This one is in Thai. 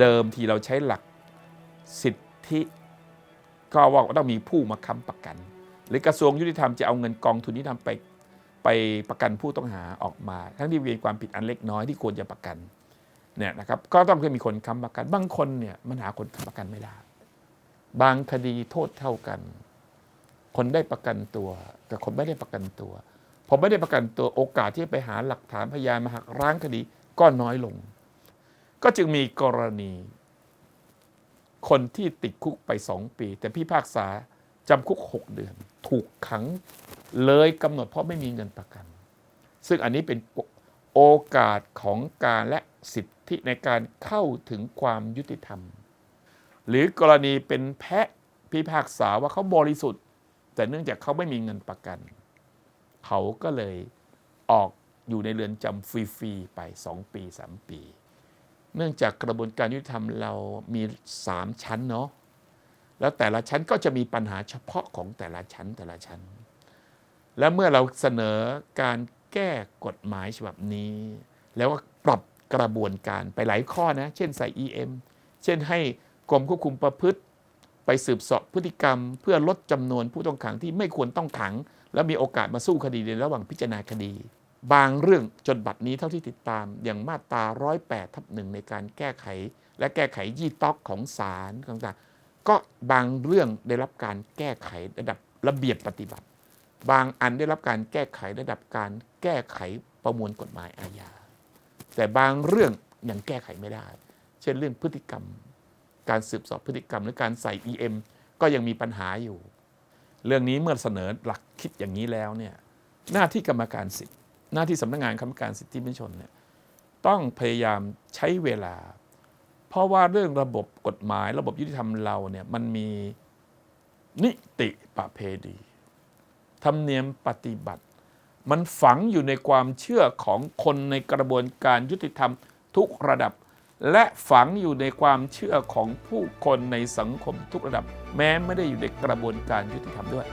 เดิมทีเราใช้หลักสิทธิก็ว่าต้องมีผู้มาค้ำประกัน หรือกระทรวงยุติธรรมจะเอาเงินกองทุนยุติธรรมไปไปประกันผู้ต้องหาออกมา ทั้งที่มีความผิดอันเล็กน้อยที่ควรจะประกันเนี่ยนะครับก็ต้องมีคนค้ำประกัน บางคนเนี่ยมันหาคนค้ำประกันไม่ได้ บางคดีโทษเท่ากัน คนได้ประกันตัวกับคนไม่ได้ประกันตัวพอไม่ได้ประกันตัวโอกาสที่ไปหาหลักฐานพยานมาหักล้างคดีก็น้อยลง ก็จึงมีกรณี คนที่ติดคุกไปสองปี แต่พี่พากษาจำคุกหกเดือน ถูกขังเลยกำหนดเพราะไม่มีเงินประกัน ซึ่งอันนี้เป็นโอกาสของการและสิทธิในการเข้าถึงความยุติธรรม หรือกรณีเป็นแพะพิพากษาว่าเขาบริสุทธิ์ แต่เนื่องจากเขาไม่มีเงินประกัน เขาก็เลยออกอยู่ในเรือนจำฟรี ๆ ไป 2 ปี 3 ปี เนื่องจากกระบวนการยุติธรรมเรามี 3 ชั้นเนาะแล้วแต่ละชั้นก็จะมีปัญหาเฉพาะของแต่ละชั้นแต่ละชั้น และเมื่อเราเสนอการแก้กฎหมายฉบับนี้ แล้วก็ปรับกระบวนการไปหลายข้อนะ เช่นใส่ EM เช่นให้กรมควบคุมประพฤติ ไปสืบสอบพฤติกรรม เพื่อลดจำนวนผู้ต้องขังที่ไม่ควรต้องขัง และมีโอกาสมาสู้คดีในระหว่างพิจารณาคดี บางเรื่องจนบัดนี้เท่าที่ติดตามอย่างมาตรา 108 ทับหนึ่งในการแก้ไข และแก้ไขยี่ต๊อกของศาลต่างๆก็บางเรื่องได้รับการแก้ไขระดับระเบียบปฏิบัติ บางอันได้รับการแก้ไขระดับการแก้ไขประมวลกฎหมายอาญาแต่บางเรื่องยังแก้ไขไม่ได้ เช่นเรื่องพฤติกรรม การสืบสอบพฤติกรรมหรือการใส่ EM ก็ยังมีปัญหาอยู่ เรื่องนี้เมื่อเสนอหลักคิดอย่างนี้แล้วเนี่ยหน้าที่กรรมการสิทธิ หน้าที่สำนักงานคณะกรรมการสิทธิมนุษยชนเนี่ยต้องพยายามใช้เวลา เพราะว่าเรื่องระบบกฎหมาย ระบบยุติธรรมเราเนี่ยมันมีนิติประเพณีธรรมเนียมปฏิบัติ มันฝังอยู่ในความเชื่อของคนในกระบวนการยุติธรรมทุกระดับ และฝังอยู่ในความเชื่อของผู้คนในสังคมทุกระดับ แม้ไม่ได้อยู่ในกระบวนการยุติธรรมด้วย